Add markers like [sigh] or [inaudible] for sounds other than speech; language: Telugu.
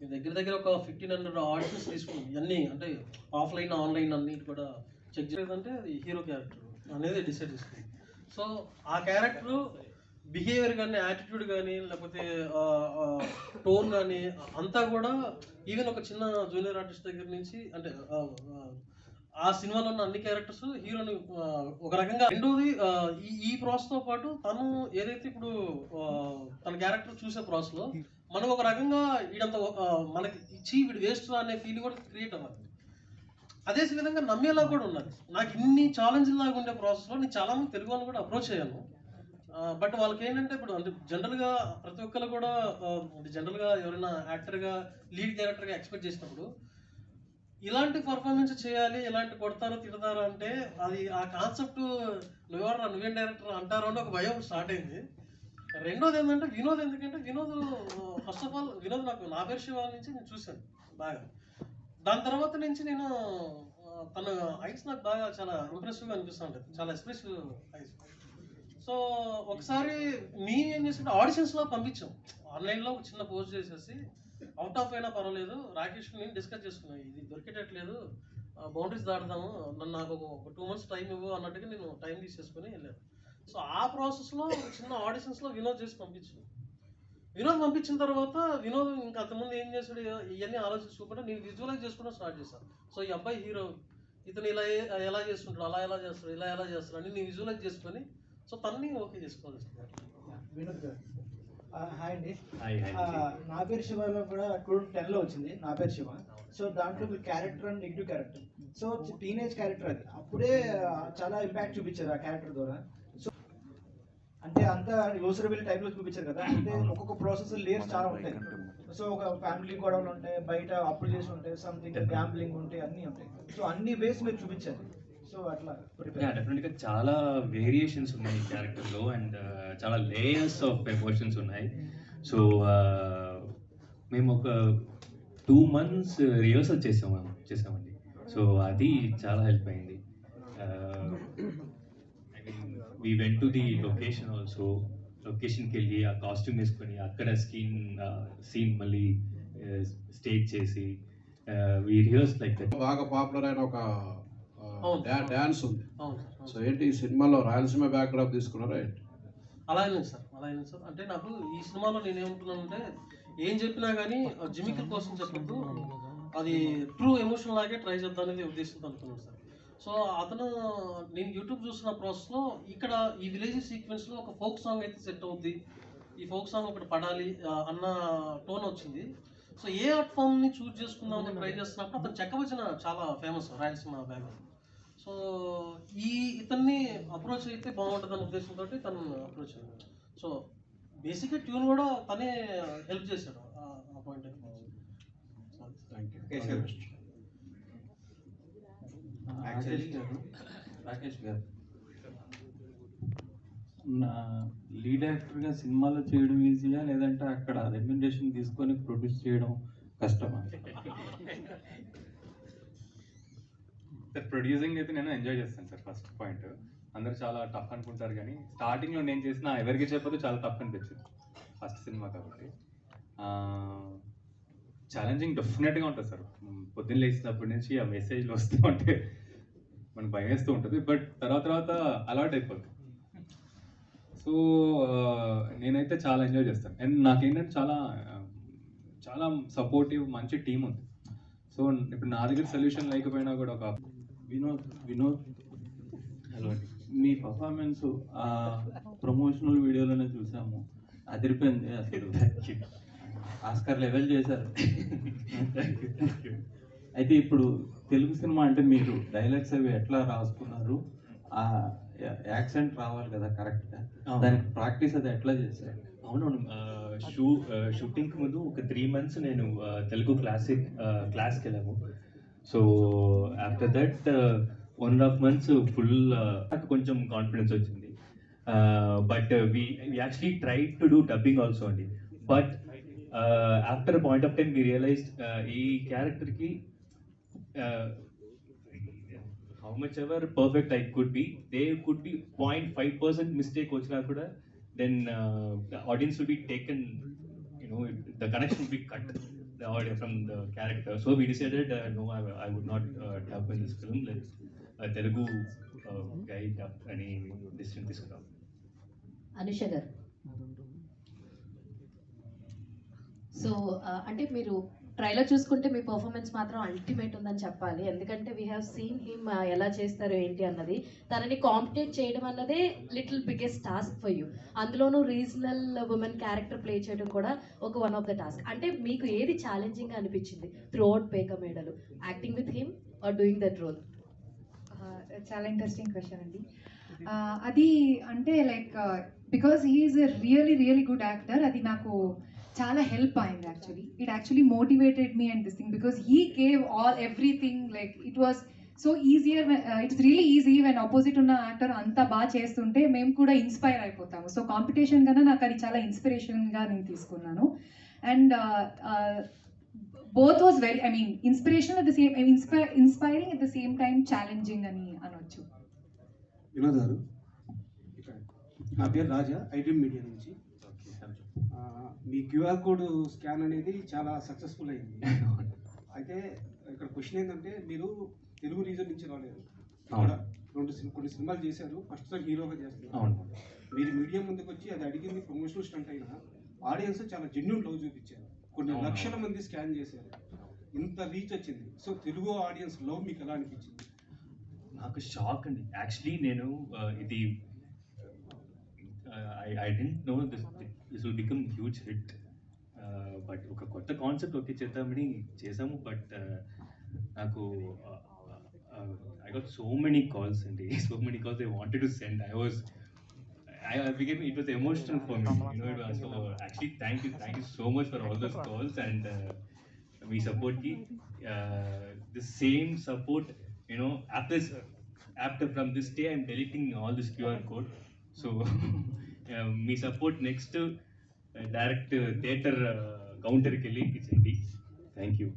మీ దగ్గర దగ్గర ఒక ఫిఫ్టీన్ హండ్రెడ్ ఆడిషన్స్ తీసుకుంది ఇవన్నీ అంటే ఆఫ్లైన్ ఆన్లైన్ అన్ని కూడా చెక్ చేయాలంటే అది హీరో క్యారెక్టర్ అనేది డిసైడ్ చేసుకుంది సో ఆ క్యారెక్టర్ బిహేవియర్ కానీ యాటిట్యూడ్ కానీ లేకపోతే టోన్ కానీ అంతా కూడా ఈవెన్ ఒక చిన్న జూనియర్ ఆర్టిస్ట్ దగ్గర నుంచి అంటే ఆ, సినిమాలో ఉన్న అన్ని క్యారెక్టర్స్ హీరోని ఒక రకంగా రెండోది ఈ ఈ పాటు తను ఏదైతే ఇప్పుడు తన క్యారెక్టర్ చూసే ప్రాసెస్లో మనం మనకు ఒక రకంగా వీడంత మనకి ఇచ్చి వీడు వేస్ట్ అనే ఫీల్ కూడా క్రియేట్ అవ్వాలి అదే విధంగా నమ్మేలా కూడా ఉన్నది. నాకు ఇన్ని ఛాలెంజ్లు లాగా ఉండే ప్రాసెస్లో నేను చాలామంది తెలుగు వాళ్ళని కూడా అప్రోచ్ అయ్యాను బట్ వాళ్ళకి ఏంటంటే ఇప్పుడు అంటే జనరల్గా ప్రతి ఒక్కరు కూడా జనరల్గా ఎవరైనా యాక్టర్గా లీడ్ క్యారెక్టర్గా ఎక్స్పెక్ట్ చేసినప్పుడు ఇలాంటి పర్ఫార్మెన్స్ చేయాలి ఇలాంటి కొడతారు తిడతారు అంటే అది ఆ కాన్సెప్ట్ నువ్వెవరు నువ్వేం డైరెక్టర్ అంటారు అని ఒక భయం స్టార్ట్ అయింది. రెండోది ఏంటంటే వినోద్ ఎందుకంటే Vinod first of all Vinod నాకు నా పేరు శివ నుంచి నేను చూశాను బాగా. దాని తర్వాత నుంచి నేను తన ఐస్ నాకు బాగా చాలా ఇంప్రెసివ్గా అనిపిస్తూ ఉంటుంది. చాలా ఎక్స్ప్రెసివ్ ఐస్. సో ఒకసారి మేము ఏం చేస్తుంటే ఆడిషన్స్లో పంపించాం. ఆన్లైన్లో ఒక చిన్న పోస్ట్ చేసేసి అవుట్ ఆఫ్ అయినా పర్వాలేదు రాకేష్ నేను డిస్కస్ చేసుకున్నాను ఇది దొరికేటట్లేదు బౌండరీస్ దాటుదాము నన్ను నాకు ఒక టూ మంత్స్ టైం ఇవ్వు అన్నట్టుగా నేను టైం తీసేసుకుని వెళ్ళాను. సో ఆ ప్రాసెస్లో చిన్న ఆడిషన్స్లో వినోద్ చేసి పంపించాను వినోద్ పంపించిన తర్వాత వినోద్ ఇంకా అంతకుముందు ఏం చేశాడు ఇవన్నీ ఆలోచించుకుంటే నేను విజువలైజ్ చేసుకోవడం స్టార్ట్ చేశాను సో ఈ అబ్బాయి హీరో ఇతను ఇలా ఎలా చేసుకుంటాడు అలా ఎలా చేస్తాడు ఇలా ఎలా చేస్తాడు అని నేను విజువలైజ్ చేసుకొని సో తన్ని ఓకే చేసుకోవాలి. వినోద్ గారు. ఆ, హాయ్ అండి. నా పేరు శివలో కూడా టూ టెన్లో వచ్చింది. నా పేరు శివ. సో దాంట్లో మీరు character and negative character so teenage character అది. అప్పుడే చాలా ఇంపాక్ట్ చూపించారు ఆ క్యారెక్టర్ ద్వారా. అంటే అంత యూసరబుల్ టైప్లో చూపించారు కదా అంటే ఒక్కొక్క ప్రాసెస్ లేయర్స్ చాలా ఉంటాయి. సో ఒక ఫ్యామిలీ గొడవలు ఉంటాయి బయట అప్పులు చేసి ఉంటాయి సంథింగ్ గ్యాంబ్లింగ్ ఉంటాయి అన్నీ ఉంటాయి. సో అన్ని బేస్ మీరు చూపించారు. డెఫినెట్గా చాలా వేరియేషన్స్ ఉన్నాయి క్యారెక్టర్లో అండ్ చాలా లేయర్స్ ఆఫ్ ఎమోషన్స్ ఉన్నాయి. సో మేము ఒక టూ మంత్స్ రిహర్సల్ చేసాము చేసామండి. సో అది చాలా హెల్ప్ అయింది I mean we went to the location also లొకేషన్కి వెళ్ళి ఆ కాస్ట్యూమ్ వేసుకొని అక్కడ స్కీన్ సీన్ మళ్ళీ స్టేజ్ చేసి వీ రిహర్స్ లైక్ దట్ బాగా పాపులర్ అయిన ఒక. డ్యాన్స్ ఉంది. సో ఏంటి ఈ సినిమాలో రాయలసీమ బ్యాక్డ్రాప్ తీసుకున్నారా ఏంటి? అలాగే సార్ అలాగే సార్. అంటే నాకు ఈ సినిమాలో నేను ఏమంటున్నానంటే ఏం చెప్పినా కానీ జిమికల్ కోసం చెప్పొద్దు. అది ట్రూ ఎమోషన్ లాగే ట్రై చేద్దాం అనేది ఉద్దేశంతో అనుకున్నాను సార్. సో అతను నేను యూట్యూబ్ చూసిన ప్రాసెస్లో ఇక్కడ ఈ విలేజ్ సీక్వెన్స్లో ఒక ఫోక్ సాంగ్ అయితే సెట్ అవుద్ది. ఈ ఫోక్ సాంగ్ ఒకటి పడాలి అన్న టోన్ వచ్చింది. సో ఏ ఆర్ట్ ఫామ్ని చూస్ చేసుకుందామని ట్రై చేస్తున్నప్పుడు అతను చెక్కవచ్చిన చాలా ఫేమస్ రాయలసీమ బ్యాక్గ్రౌండ్ సో ఈ ఇతన్ని అప్రోచ్ అయితే బాగుంటుంది అనే ఉద్దేశంతో తను అప్రోచ్ అయ్యాడు సో బేసిక్గా ట్యూన్ కూడా తనే హెల్ప్ చేశాడు ఆ- ఆ పాయింట్ థ్యాంక్ యూ రాకేష్ గారు. రాకేష్ గారు. నా లీడ్ యాక్టర్గా సినిమాలో చేయడం ఈజీయా? లేదంటే అక్కడ రెమ్యునరేషన్ తీసుకొని ప్రొడ్యూస్ చేయడం కష్టమా? సార్ ప్రొడ్యూసింగ్ అయితే నేను ఎంజాయ్ చేస్తాను సార్ ఫస్ట్ పాయింట్. అందరూ చాలా టఫ్ అనుకుంటారు కానీ స్టార్టింగ్లో నేను చేసిన ఎవరికి చెప్పదు చాలా టఫ్ అనిపించింది. ఫస్ట్ సినిమా కాబట్టి. ఛాలెంజింగ్ డెఫినెట్గా ఉంటుంది సార్. పొద్దున్న లేచినప్పటి నుంచి ఆ మెసేజ్లు వస్తూ ఉంటే మనకు భయం వేస్తూ ఉంటుంది. బట్ తర్వాత తర్వాత అలవాట్ అయిపోతుంది సో నేనైతే చాలా ఎంజాయ్ చేస్తాను. అండ్ నాకేంటంటే చాలా చాలా సపోర్టివ్ మంచి టీం ఉంది. సో ఇప్పుడు నా దగ్గర సొల్యూషన్ లేకపోయినా కూడా ఒక వినోద్ వినోద్ హలో మీ పర్ఫార్మెన్స్ ఆ ప్రమోషనల్ వీడియోలోనే చూసాము. అదిరిపోయింది అసలు. ఆస్కర్ లెవెల్ చేశారు. అయితే ఇప్పుడు తెలుగు సినిమా అంటే మీరు డైలాగ్స్ అవి ఎట్లా రాసుకున్నారు? ఆ యాక్సెంట్ రావాలి కదా కరెక్ట్గా. దానికి ప్రాక్టీస్ అది ఎట్లా చేశారు? అవునవును షూ షూటింగ్కి ముందు ఒక త్రీ మంత్స్ నేను తెలుగు క్లాసిక్ క్లాస్కి వెళ్ళాము. So after that one and half months full నాకు కొంచెం కాన్ఫిడెన్స్ వచ్చింది. But we actually try to do dubbing also అండి. But after point of time we realise ఈ క్యారెక్టర్కి How much ever perfect I could be they could be point five percent mistake వచ్చినా కూడా then the audience will be taken you know the connection will be cut the audio from the character. So we decided, uh, no, I, I would not uh, dub in this film. Let's a Telugu uh, guy dub any decision తీసుకున్నాం అనుష గారు సో అంటే మీరు ట్రైలర్ చూసుకుంటే మీ పర్ఫార్మెన్స్ మాత్రం అల్టిమేట్ ఉందని చెప్పాలి. ఎందుకంటే వీ హ్యావ్ సీన్ హిమ్ ఎలా చేస్తారు ఏంటి అన్నది. తనని కాంపిటేట్ చేయడం అన్నదే little biggest task for you అందులోనూ రీజనల్ ఉమెన్ క్యారెక్టర్ ప్లే చేయడం కూడా ఒక వన్ ఆఫ్ ద టాస్క్ అంటే మీకు ఏది ఛాలెంజింగ్ అనిపించింది? త్రూ అవుట్ పేక మేడలు acting with him or doing that role చాలా ఇంట్రెస్టింగ్ క్వశ్చన్ అండి. అది. అంటే like because he's a really really good actor అది నాకు చాలా హెల్ప్ అయింది actually it actually motivated me and this thing because he gave all everything like it was so easier it's really easy when opposite ఉన్న యాక్టర్ అంతా బాగా చేస్తుంటే మేము కూడా ఇన్స్పైర్ అయిపోతాము. సో కాంపిటీషన్ కన్నా నాకు అది చాలా ఇన్స్పిరేషన్గా నేను తీసుకున్నాను. And both was very I mean inspiration at the same inspire inspiring at the same time challenging అని అనొచ్చు. వినోద్ గారు ఇక్కడ నా పేరు రాజా ఐడ్రీమ్ మీడియా నుంచి. మీ క్యూఆర్ కోడ్ స్కాన్ అనేది చాలా సక్సెస్ఫుల్ అయింది. [laughs] అయితే ఇక్కడ క్వశ్చన్ ఏంటంటే మీరు తెలుగు రీజన్ నుంచి రాలేదు. రెండు కొన్ని సినిమాలు చేశారు. ఫస్ట్ టైం హీరోగా చేస్తున్నారు. మీరు మీడియా ముందుకు వచ్చి అది అడిగింది ప్రమోషనల్ స్టంట్ అయినా ఆడియన్స్ చాలా జెన్యున్ లవ్ చూపించారు. కొన్ని. లక్షల మంది స్కాన్ చేశారు. ఇంత రీచ్ వచ్చింది. సో తెలుగు ఆడియన్స్ లవ్ మీకు ఎలా అనిపించింది? నాకు షాక్ అండి యాక్చువల్లీ నేను uh, ఇది I I didn't know this this will become huge hit but ఒక కొత్త కాన్సెప్ట్ ఓకే చేద్దామని చేసాము బట్ నాకు I got so many calls అండి so many calls I wanted to send I was I, I became it was emotional for me. You know, it was so actually thank you, thank you so much for all those calls and uh, we support ki uh, the same support. you know, after after from this day, I'm deleting all this QR code. So, [laughs] um, we support next uh, direct uh, theater uh, counter Kelly. It's. Thank you.